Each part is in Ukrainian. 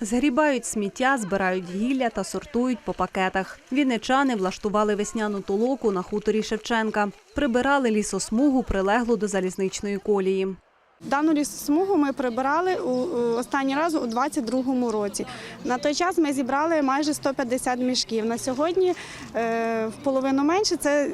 Згрібають сміття, збирають гілля та сортують по пакетах. Вінничани влаштували весняну толоку на хуторі Шевченка. Прибирали лісосмугу, прилеглу до залізничної колії. Дану лісосмугу ми прибирали у, останній раз у 22-му році. На той час ми зібрали майже 150 мішків. На сьогодні е, в половину менше це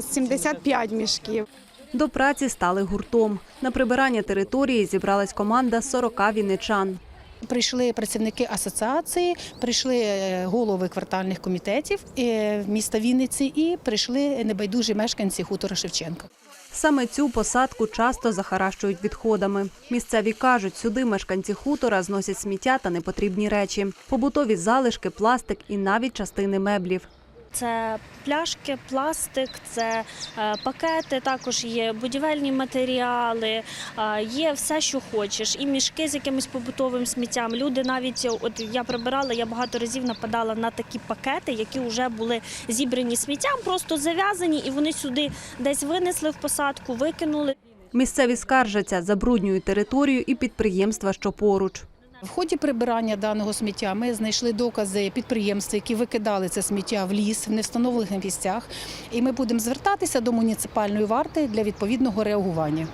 75 мішків. До праці стали гуртом. На прибирання території зібралась команда з 40 вінничан. Прийшли працівники асоціації, прийшли е, голови квартальних комітетів е, міста Вінниці і прийшли небайдужі мешканці хутора Шевченка. Саме цю посадку часто захаращують відходами. Місцеві кажуть, сюди мешканці хутора зносять сміття та непотрібні речі, побутові залишки, пластик і навіть частини меблів. Це пляшки, пластик, це е, пакети, також є будівельні матеріали, е, є все, що хочеш, і мішки з якимось побутовим сміттям. Люди навіть от я прибирала, я багато разів нападала на такі пакети, які вже були зібрані сміттям, просто зав'язані, і вони сюди десь винесли в посадку, викинули. Місцеві скаржаться, забруднюють територію і підприємства, що поруч. В ході прибирання даного сміття ми знайшли докази підприємств, які викидали це сміття в ліс в невстановлених місцях. І ми будемо звертатися до муніципальної варти для відповідного реагування.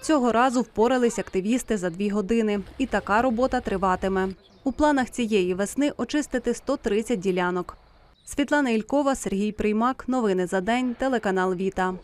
Цього разу впорались активісти за дві години, і така робота триватиме. У планах цієї весни очистити 130 ділянок. Світлана Ількова, Сергій Приймак. Новини за день. Телеканал Віта.